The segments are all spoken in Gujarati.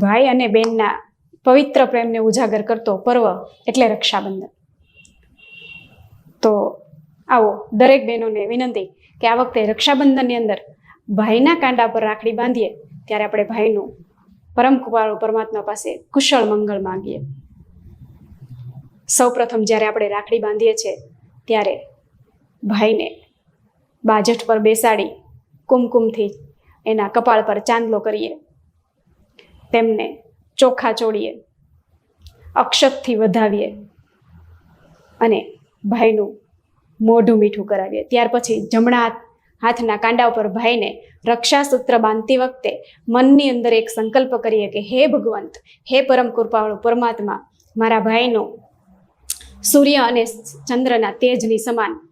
ભાઈ અને બહેનના પવિત્ર પ્રેમને ઉજાગર કરતો પર્વ એટલે રક્ષાબંધન. તો આવો દરેક બહેનોને વિનંતી કે આ વખતે રક્ષાબંધનની અંદર ભાઈના કાંડા પર રાખડી બાંધીએ, ત્યારે આપણે ભાઈનું પરમ કૃપાળુ પરમાત્મા પાસે કુશળ મંગળ માંગીએ. સૌ પ્રથમ જ્યારે આપણે રાખડી બાંધીએ છીએ, ત્યારે ભાઈને બાજટ પર બેસાડી કુમકુમથી એના કપાળ પર ચાંદલો કરીએ. તેમને ચોખા ચોળીએ, અક્ષતથી વધાવીએ અને ભાઈનું મોઢું મીઠું કરાવીએ. ત્યાર પછી જમણા હાથ- હાથના કાંડા ઉપર ભાઈને રક્ષાસૂત્ર બાંધતી વખતે મનની અંદર એક સંકલ્પ કરીએ કે, હે ભગવંત, હે પરમ કૃપાળુ પરમાત્મા, મારા ભાઈનો સૂર્ય અને ચંદ્રના તેજની સમાન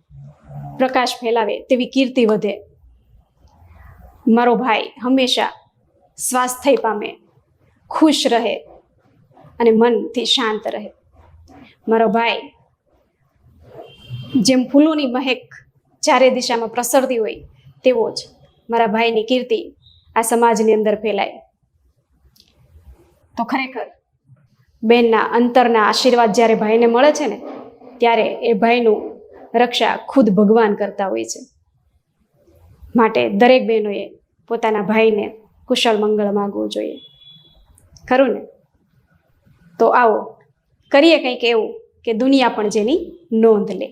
પ્રકાશ ફેલાવે તેવી કીર્તિ વધે. મારો ભાઈ હંમેશા સ્વાસ્થ્ય પામે ખુશ રહે અને મનથી શાંત રહે. મારો ભાઈ, જેમ ફૂલોની મહેક ચારે દિશામાં પ્રસરતી હોય, તેવો જ મારા ભાઈની કીર્તિ આ સમાજની અંદર ફેલાય. તો ખરેખર, બેનના અંતરના આશીર્વાદ જ્યારે ભાઈને મળે છે ને, ત્યારે એ ભાઈનું રક્ષા ખુદ ભગવાન કરતા હોય છે. માટે દરેક બહેનોએ પોતાના ભાઈને કુશળ મંગળ માગવું જોઈએ. ખરું ને? તો આવો કરીએ કંઈક એવું કે દુનિયા પણ જેની નોંધ લે.